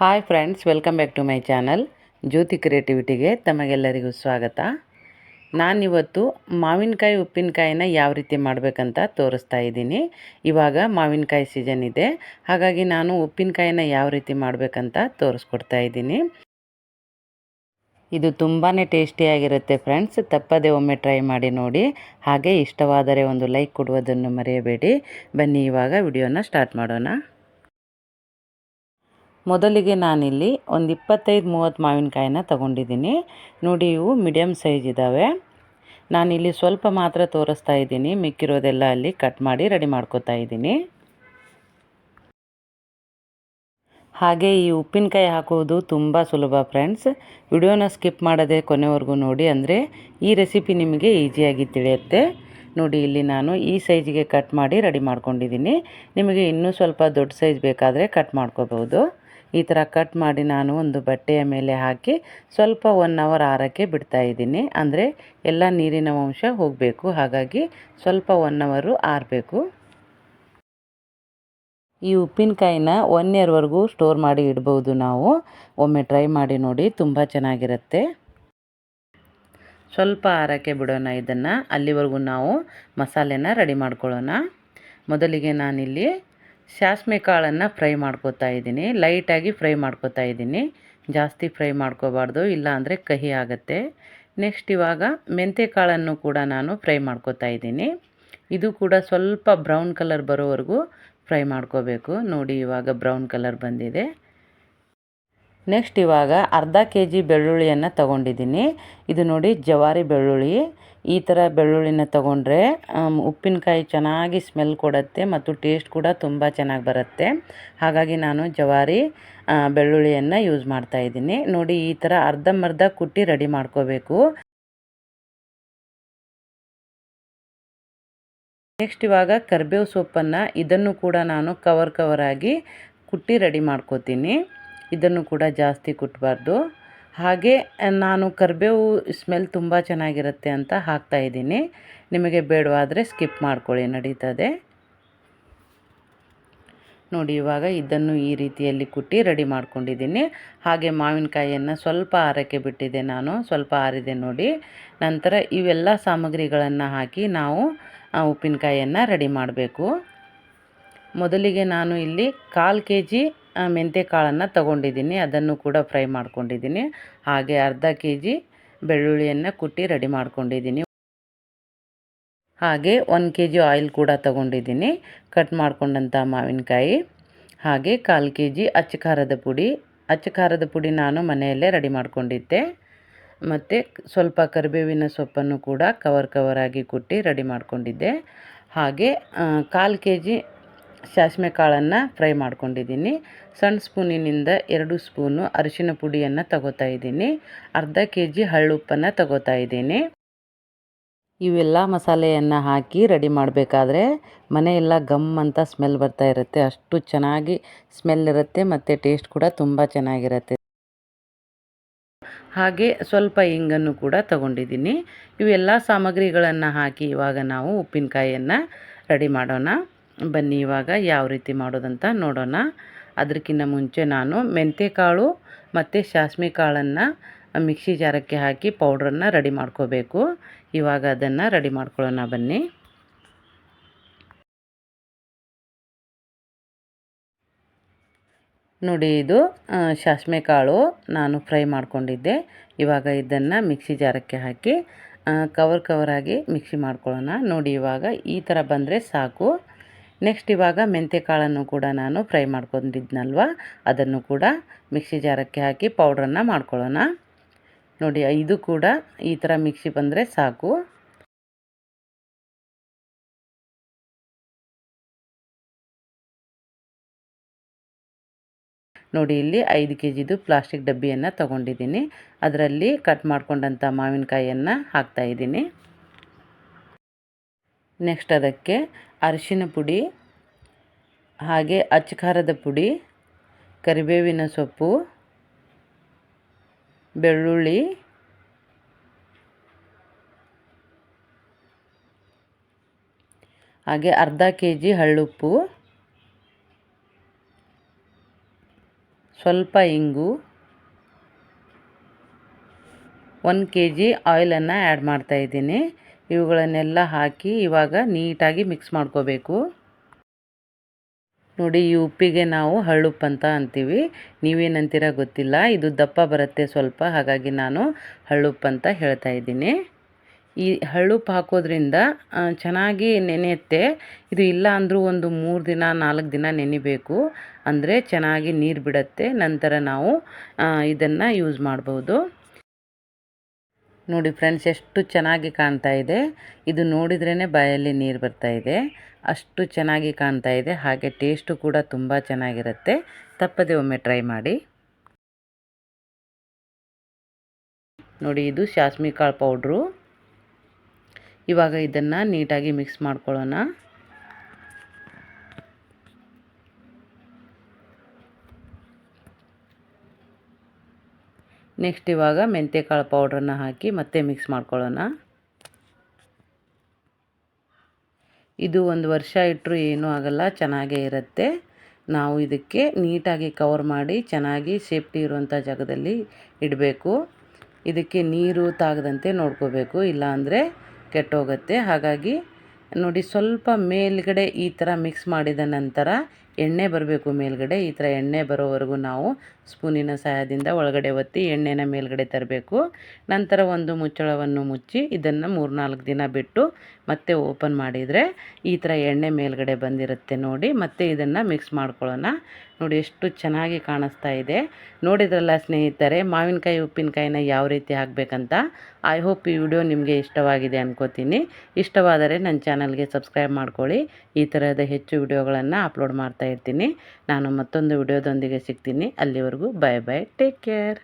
Hi friends welcome back to my channel Jyothi ಕ್ರಿಯೇಟಿವಿಟಿಗೆ ತಮಗೆಲ್ಲರಿಗೂ ಸ್ವಾಗತ. ನಾನಿವತ್ತು ಮಾವಿನಕಾಯಿ ಉಪ್ಪಿನಕಾಯಿನ ಯಾವ ರೀತಿ ಮಾಡಬೇಕಂತ ತೋರಿಸ್ತಾ ಇದ್ದೀನಿ. ಇವಾಗ ಮಾವಿನಕಾಯಿ ಸೀಸನ್ ಇದೆ. ಹಾಗಾಗಿ ನಾನು ಉಪ್ಪಿನಕಾಯಿನ ಯಾವ ರೀತಿ ಮಾಡಬೇಕಂತ ತೋರಿಸ್ಕೊಡ್ತಾ ಇದ್ದೀನಿ. ಇದು ತುಂಬಾ ಟೇಸ್ಟಿಯಾಗಿರುತ್ತೆ ಫ್ರೆಂಡ್ಸ್ ತಪ್ಪದೆ ಒಮ್ಮೆ ಟ್ರೈ ಮಾಡಿ ನೋಡಿ. ಹಾಗೆ ಇಷ್ಟವಾದರೆ ಒಂದು ಲೈಕ್ ಕೊಡುವುದನ್ನು ಮರೆಯಬೇಡಿ. ಬನ್ನಿ ಇವಾಗ ವಿಡಿಯೋನ ಸ್ಟಾರ್ಟ್ ಮಾಡೋಣ. ಮೊದಲಿಗೆ ನಾನಿಲ್ಲಿ ಒಂದು ಇಪ್ಪತ್ತೈದು ಮೂವತ್ತು ಮಾವಿನಕಾಯಿನ ತಗೊಂಡಿದ್ದೀನಿ. ನೋಡಿ, ಇವು ಮೀಡಿಯಮ್ ಸೈಜ್ ಇದ್ದಾವೆ ನಾನಿಲ್ಲಿ ಸ್ವಲ್ಪ ಮಾತ್ರ ತೋರಿಸ್ತಾ ಇದ್ದೀನಿ. ಮಿಕ್ಕಿರೋದೆಲ್ಲ ಅಲ್ಲಿ ಕಟ್ ಮಾಡಿ ರೆಡಿ ಮಾಡ್ಕೋತಾ ಇದ್ದೀನಿ. ಹಾಗೆ ಈ ಉಪ್ಪಿನಕಾಯಿ ಹಾಕೋದು ತುಂಬ ಸುಲಭ ಫ್ರೆಂಡ್ಸ್ ವಿಡಿಯೋನ ಸ್ಕಿಪ್ ಮಾಡದೆ ಕೊನೆವರೆಗೂ ನೋಡಿ. ಅಂದರೆ ಈ ರೆಸಿಪಿ ನಿಮಗೆ ಈಸಿಯಾಗಿ ತಿಳಿಯುತ್ತೆ. ನೋಡಿ, ಇಲ್ಲಿ ನಾನು ಈ ಸೈಜಿಗೆ ಕಟ್ ಮಾಡಿ ರೆಡಿ ಮಾಡ್ಕೊಂಡಿದ್ದೀನಿ. ನಿಮಗೆ ಇನ್ನೂ ಸ್ವಲ್ಪ ದೊಡ್ಡ ಸೈಜ್ ಬೇಕಾದರೆ ಕಟ್ ಮಾಡ್ಕೋಬೋದು. ಈ ಥರ ಕಟ್ ಮಾಡಿ ನಾನು ಒಂದು ಬಟ್ಟೆಯ ಮೇಲೆ ಹಾಕಿ ಸ್ವಲ್ಪ ಒನ್ ಅವರ್ ಆರಕ್ಕೆ ಬಿಡ್ತಾ ಇದ್ದೀನಿ. ಅಂದರೆ ಎಲ್ಲ ನೀರಿನ ಅಂಶ ಹೋಗಬೇಕು. ಹಾಗಾಗಿ ಸ್ವಲ್ಪ ಒನ್ ಅವರು ಆರಬೇಕು. ಈ ಉಪ್ಪಿನಕಾಯಿನ ಒನ್ ಇಯರ್ವರೆಗೂ ಸ್ಟೋರ್ ಮಾಡಿ ಇಡ್ಬೋದು ನಾವು. ಒಮ್ಮೆ ಟ್ರೈ ಮಾಡಿ ನೋಡಿ ತುಂಬ ಚೆನ್ನಾಗಿರುತ್ತೆ. ಸ್ವಲ್ಪ ಆರಕ್ಕೆ ಬಿಡೋಣ ಇದನ್ನು. ಅಲ್ಲಿವರೆಗೂ ನಾವು ಮಸಾಲೆನ ರೆಡಿ ಮಾಡ್ಕೊಳ್ಳೋಣ. ಮೊದಲಿಗೆ ನಾನಿಲ್ಲಿ ಸಾಸ್ಮೆ ಕಾಳನ್ನು ಫ್ರೈ ಮಾಡ್ಕೋತಾ ಇದ್ದೀನಿ. ಲೈಟಾಗಿ ಫ್ರೈ ಮಾಡ್ಕೋತಾ ಇದ್ದೀನಿ. ಜಾಸ್ತಿ ಫ್ರೈ ಮಾಡ್ಕೋಬಾರ್ದು, ಇಲ್ಲ ಅಂದರೆ ಕಹಿ ಆಗುತ್ತೆ. ನೆಕ್ಸ್ಟ್ ಇವಾಗ ಮೆಂತ್ಯ ಕಾಳನ್ನು ಕೂಡ ನಾನು ಫ್ರೈ ಮಾಡ್ಕೋತಾ ಇದ್ದೀನಿ. ಇದು ಕೂಡ ಸ್ವಲ್ಪ ಬ್ರೌನ್ ಕಲರ್ ಬರೋವರೆಗೂ ಫ್ರೈ ಮಾಡ್ಕೋಬೇಕು. ನೋಡಿ ಇವಾಗ ಬ್ರೌನ್ ಕಲರ್ ಬಂದಿದೆ. ನೆಕ್ಸ್ಟ್ ಇವಾಗ ಅರ್ಧ ಕೆ ಜಿ ಬೆಳ್ಳುಳ್ಳಿಯನ್ನು ತಗೊಂಡಿದ್ದೀನಿ. ಇದು ನೋಡಿ ಜವಾರಿ ಬೆಳ್ಳುಳ್ಳಿ. ಈ ಥರ ಬೆಳ್ಳುಳ್ಳಿನ ತೊಗೊಂಡ್ರೆ ಉಪ್ಪಿನಕಾಯಿ ಚೆನ್ನಾಗಿ ಸ್ಮೆಲ್ ಕೊಡುತ್ತೆ ಮತ್ತು ಟೇಸ್ಟ್ ಕೂಡ ತುಂಬ ಚೆನ್ನಾಗಿ ಬರುತ್ತೆ. ಹಾಗಾಗಿ ನಾನು ಜವಾರಿ ಬೆಳ್ಳುಳ್ಳಿಯನ್ನು ಯೂಸ್ ಮಾಡ್ತಾ ಇದ್ದೀನಿ. ನೋಡಿ ಈ ಥರ ಅರ್ಧಂಬರ್ಧ ಕುಟ್ಟಿ ರೆಡಿ ಮಾಡ್ಕೋಬೇಕು. ನೆಕ್ಸ್ಟ್ ಇವಾಗ ಕರಿಬೇವು ಸೊಪ್ಪನ್ನು ಇದನ್ನು ಕೂಡ ನಾನು ಕವರ್ ಕವರಾಗಿ ಕುಟ್ಟಿ ರೆಡಿ ಮಾಡ್ಕೋತೀನಿ. ಇದನ್ನು ಕೂಡ ಜಾಸ್ತಿ ಕುಟ್ಟಬಾರ್ದು ಹಾಗೆ, ನಾನು ಕರಿಬೇವು ಸ್ಮೆಲ್ ತುಂಬ ಚೆನ್ನಾಗಿರುತ್ತೆ ಅಂತ ಹಾಕ್ತಾ ಇದ್ದೀನಿ. ನಿಮಗೆ ಬೇಡವಾದರೆ ಸ್ಕಿಪ್ ಮಾಡ್ಕೊಳ್ಳಿ, ನಡೀತದೆ. ನೋಡಿ, ಇವಾಗ ಇದನ್ನು ಈ ರೀತಿಯಲ್ಲಿ ಕುಟ್ಟಿ ರೆಡಿ ಮಾಡ್ಕೊಂಡಿದ್ದೀನಿ. ಹಾಗೆ ಮಾವಿನಕಾಯಿಯನ್ನು ಸ್ವಲ್ಪ ಆರಕ್ಕೆ ಬಿಟ್ಟಿದೆ ನಾನು, ಸ್ವಲ್ಪ ಆರಿದೆ ನೋಡಿ. ನಂತರ ಇವೆಲ್ಲ ಸಾಮಗ್ರಿಗಳನ್ನು ಹಾಕಿ ನಾವು ಉಪ್ಪಿನಕಾಯಿಯನ್ನು ರೆಡಿ ಮಾಡಬೇಕು. ಮೊದಲಿಗೆ ನಾನು ಇಲ್ಲಿ ಕಾಲು ಕೆ ಜಿ ಮೆಂತ್ಯ ಕಾಳನ್ನು ತಗೊಂಡಿದ್ದೀನಿ. ಅದನ್ನು ಕೂಡ ಫ್ರೈ ಮಾಡ್ಕೊಂಡಿದ್ದೀನಿ. ಹಾಗೆ ಅರ್ಧ ಕೆ ಜಿ ಬೆಳ್ಳುಳ್ಳಿಯನ್ನು ಕುಟ್ಟಿ ರೆಡಿ ಮಾಡ್ಕೊಂಡಿದ್ದೀನಿ. ಹಾಗೆ ಒಂದು ಕೆ ಜಿ ಆಯಿಲ್ ಕೂಡ ತಗೊಂಡಿದ್ದೀನಿ. ಕಟ್ ಮಾಡ್ಕೊಂಡಂಥ ಮಾವಿನಕಾಯಿ. ಹಾಗೆ ಕಾಲು ಕೆ ಜಿ ಅಚ್ಚ ಖಾರದ ಪುಡಿ. ಅಚ್ಚ ಖಾರದ ಪುಡಿ ನಾನು ಮನೆಯಲ್ಲೇ ರೆಡಿ ಮಾಡ್ಕೊಂಡಿದ್ದೆ. ಮತ್ತು ಸ್ವಲ್ಪ ಕರಿಬೇವಿನ ಸೊಪ್ಪನ್ನು ಕೂಡ ಕವರ್ ಕವರಾಗಿ ಕುಟ್ಟಿ ರೆಡಿ ಮಾಡಿಕೊಂಡಿದ್ದೆ. ಹಾಗೆ ಕಾಲು ಕೆ ಜಿ ಸಾಸಿವೆ ಕಾಳನ್ನು ಫ್ರೈ ಮಾಡ್ಕೊಂಡಿದ್ದೀನಿ. ಸಣ್ಣ ಸ್ಪೂನಿನಿಂದ ಎರಡು ಸ್ಪೂನು ಅರಿಶಿನ ಪುಡಿಯನ್ನು ತಗೋತಾ ಇದ್ದೀನಿ. ಅರ್ಧ ಕೆ ಜಿ ಹಳ್ಳುಪ್ಪನ್ನು ತಗೋತಾ ಇದ್ದೀನಿ. ಇವೆಲ್ಲ ಮಸಾಲೆಯನ್ನು ಹಾಕಿ ರೆಡಿ ಮಾಡಬೇಕಾದ್ರೆ ಮನೆಯೆಲ್ಲ ಗಮ್ ಅಂತ ಸ್ಮೆಲ್ ಬರ್ತಾ ಇರುತ್ತೆ. ಅಷ್ಟು ಚೆನ್ನಾಗಿ ಸ್ಮೆಲ್ ಇರುತ್ತೆ ಮತ್ತು ಟೇಸ್ಟ್ ಕೂಡ ತುಂಬ ಚೆನ್ನಾಗಿರುತ್ತೆ. ಹಾಗೆ ಸ್ವಲ್ಪ ಇಂಗನ್ನು ಕೂಡ ತಗೊಂಡಿದ್ದೀನಿ. ಇವೆಲ್ಲ ಸಾಮಗ್ರಿಗಳನ್ನು ಹಾಕಿ ಇವಾಗ ನಾವು ಉಪ್ಪಿನಕಾಯಿಯನ್ನು ರೆಡಿ ಮಾಡೋಣ. ಬನ್ನಿ, ಇವಾಗ ಯಾವ ರೀತಿ ಮಾಡೋದಂತ ನೋಡೋಣ. ಅದಕ್ಕಿಂತ ಮುಂಚೆ ನಾನು ಮೆಂತ್ಯಕಾಳು ಮತ್ತು ಸಾಸ್ಮಿ ಕಾಳನ್ನು ಮಿಕ್ಸಿ ಜಾರಕ್ಕೆ ಹಾಕಿ ಪೌಡ್ರನ್ನು ರೆಡಿ ಮಾಡ್ಕೋಬೇಕು. ಇವಾಗ ಅದನ್ನು ರೆಡಿ ಮಾಡ್ಕೊಳ್ಳೋಣ ಬನ್ನಿ. ನೋಡಿ, ಇದು ಸಾಸ್ಮೆ ಕಾಳು ನಾನು ಫ್ರೈ ಮಾಡ್ಕೊಂಡಿದ್ದೆ. ಇವಾಗ ಇದನ್ನು ಮಿಕ್ಸಿ ಜಾರಕ್ಕೆ ಹಾಕಿ ಕವರ್ ಕವರಾಗಿ ಮಿಕ್ಸಿ ಮಾಡ್ಕೊಳ್ಳೋಣ. ನೋಡಿ, ಇವಾಗ ಈ ಥರ ಬಂದರೆ ಸಾಕು. ನೆಕ್ಸ್ಟ್ ಇವಾಗ ಮೆಂತ್ಯ ಕಾಳನ್ನು ಕೂಡ ನಾನು ಫ್ರೈ ಮಾಡ್ಕೊಂಡಿದ್ನಲ್ವ? ಅದನ್ನು ಕೂಡ ಮಿಕ್ಸಿ ಜಾರಕ್ಕೆ ಹಾಕಿ ಪೌಡ್ರನ್ನು ಮಾಡ್ಕೊಳ್ಳೋಣ. ನೋಡಿ ಇದು ಕೂಡ ಈ ಥರ ಮಿಕ್ಸಿ ಬಂದರೆ ಸಾಕು. ನೋಡಿ, ಇಲ್ಲಿ ಐದು ಕೆ ಜಿದು ಪ್ಲಾಸ್ಟಿಕ್ ಡಬ್ಬಿಯನ್ನು ತಗೊಂಡಿದ್ದೀನಿ. ಅದರಲ್ಲಿ ಕಟ್ ಮಾಡ್ಕೊಂಡಂಥ ಮಾವಿನಕಾಯಿಯನ್ನು ಹಾಕ್ತಾಯಿದ್ದೀನಿ ನೆಕ್ಸ್ಟ್ ಅದಕ್ಕೆ ಅರಿಶಿನ ಪುಡಿ, ಹಾಗೆ ಅಚ್ಚ ಪುಡಿ, ಕರಿಬೇವಿನ ಸೊಪ್ಪು, ಬೆಳ್ಳುಳ್ಳಿ, ಹಾಗೆ ಅರ್ಧ ಕೆ ಜಿ ಹಳ್ಳುಪ್ಪು ಸ್ವಲ್ಪ ಇಂಗು, ಒಂದು ಕೆ ಜಿ ಆಯಿಲನ್ನು ಆ್ಯಡ್ ಮಾಡ್ತಾಯಿದ್ದೀನಿ ಇವುಗಳನ್ನೆಲ್ಲ ಹಾಕಿ ಇವಾಗ ನೀಟಾಗಿ ಮಿಕ್ಸ್ ಮಾಡ್ಕೋಬೇಕು. ನೋಡಿ, ಈ ಉಪ್ಪಿಗೆ ನಾವು ಹಳ್ಳುಪ್ಪು ಅಂತ ಅಂತೀವಿ. ನೀವೇನಂತೀರ ಗೊತ್ತಿಲ್ಲ. ಇದು ದಪ್ಪ ಬರುತ್ತೆ ಸ್ವಲ್ಪ. ಹಾಗಾಗಿ ನಾನು ಹಳ್ಳುಪ್ಪು ಅಂತ ಹೇಳ್ತಾ ಇದ್ದೀನಿ. ಈ ಹಳ್ಳುಪ್ಪು ಹಾಕೋದ್ರಿಂದ ಚೆನ್ನಾಗಿ ನೆನೆಯುತ್ತೆ. ಇದು ಇಲ್ಲ ಅಂದರೂ ಒಂದು ಮೂರು ದಿನ, ನಾಲ್ಕು ದಿನ ನೆನಿಬೇಕು. ಅಂದರೆ ಚೆನ್ನಾಗಿ ನೀರು ಬಿಡುತ್ತೆ. ನಂತರ ನಾವು ಇದನ್ನು ಯೂಸ್ ಮಾಡ್ಬೋದು. ನೋಡಿ ಫ್ರೆಂಡ್ಸ್, ಎಷ್ಟು ಚೆನ್ನಾಗಿ ಕಾಣ್ತಾ ಇದೆ. ಇದು ನೋಡಿದ್ರೇ ಬಾಯಲ್ಲಿ ನೀರು ಬರ್ತಾ ಇದೆ. ಅಷ್ಟು ಚೆನ್ನಾಗಿ ಕಾಣ್ತಾ ಇದೆ. ಹಾಗೆ ಟೇಸ್ಟು ಕೂಡ ತುಂಬ ಚೆನ್ನಾಗಿರುತ್ತೆ. ತಪ್ಪದೆ ಒಮ್ಮೆ ಟ್ರೈ ಮಾಡಿ. ನೋಡಿ, ಇದು ಶಾಸ್ಮಿ ಕಾಳು ಪೌಡ್ರು ಇವಾಗ ಇದನ್ನು ನೀಟಾಗಿ ಮಿಕ್ಸ್ ಮಾಡ್ಕೊಳ್ಳೋಣ. ನೆಕ್ಸ್ಟ್ ಇವಾಗ ಮೆಂತ್ಯಕಾಳು ಪೌಡ್ರನ್ನು ಹಾಕಿ ಮತ್ತೆ ಮಿಕ್ಸ್ ಮಾಡ್ಕೊಳ್ಳೋಣ. ಇದು ಒಂದು ವರ್ಷ ಇಟ್ಟರೂ ಏನೂ ಆಗಲ್ಲ, ಚೆನ್ನಾಗೇ ಇರುತ್ತೆ. ನಾವು ಇದಕ್ಕೆ ನೀಟಾಗಿ ಕವರ್ ಮಾಡಿ ಚೆನ್ನಾಗಿ ಸೇಫ್ಟಿ ಇರುವಂಥ ಜಾಗದಲ್ಲಿ ಇಡಬೇಕು. ಇದಕ್ಕೆ ನೀರು ತಾಗದಂತೆ ನೋಡ್ಕೋಬೇಕು, ಇಲ್ಲಾಂದರೆ ಕೆಟ್ಟೋಗುತ್ತೆ. ಹಾಗಾಗಿ ನೋಡಿ ಸ್ವಲ್ಪ ಮೇಲ್ಗಡೆ ಈ ಥರ ಮಿಕ್ಸ್ ಮಾಡಿದ ನಂತರ ಎಣ್ಣೆ ಬರಬೇಕು ಮೇಲ್ಗಡೆ. ಈ ಥರ ಎಣ್ಣೆ ಬರೋವರೆಗೂ ನಾವು ಸ್ಪೂನಿನ ಸಹಾಯದಿಂದ ಒಳಗಡೆ ಒತ್ತಿ ಎಣ್ಣೆನ ಮೇಲ್ಗಡೆ ತರಬೇಕು. ನಂತರ ಒಂದು ಮುಚ್ಚಳವನ್ನು ಮುಚ್ಚಿ ಇದನ್ನು ಮೂರ್ನಾಲ್ಕು ದಿನ ಬಿಟ್ಟು ಮತ್ತೆ ಓಪನ್ ಮಾಡಿದರೆ ಈ ಥರ ಎಣ್ಣೆ ಮೇಲ್ಗಡೆ ಬಂದಿರುತ್ತೆ ನೋಡಿ. ಮತ್ತೆ ಇದನ್ನು ಮಿಕ್ಸ್ ಮಾಡ್ಕೊಳ್ಳೋಣ. ನೋಡಿ ಎಷ್ಟು ಚೆನ್ನಾಗಿ ಕಾಣಿಸ್ತಾ ಇದೆ. ನೋಡಿದ್ರಲ್ಲ ಸ್ನೇಹಿತರೆ, ಮಾವಿನಕಾಯಿ, ಉಪ್ಪಿನಕಾಯಿನ ಯಾವ ರೀತಿ ಹಾಕಬೇಕಂತ? ಐ ಹೋಪ್ ಈ ವಿಡಿಯೋ ನಿಮಗೆ ಇಷ್ಟವಾಗಿದೆ ಅನ್ಕೋತೀನಿ. ಇಷ್ಟವಾದರೆ ನನ್ನ ಚಾನಲ್ಗೆ ಸಬ್ಸ್ಕ್ರೈಬ್ ಮಾಡ್ಕೊಳ್ಳಿ. ಈ ಥರದ ಹೆಚ್ಚು ವಿಡಿಯೋಗಳನ್ನು ಅಪ್ಲೋಡ್ ಮಾಡ್ತಾ ಇರ್ತೀನಿ. ನಾನು ಮತ್ತೊಂದು ವಿಡಿಯೋದೊಂದಿಗೆ ಸಿಗ್ತೀನಿ. ಅಲ್ಲಿವರೆಗೂ ಬಾಯ್ ಬಾಯ್ ಟೇಕ್ ಕೇರ್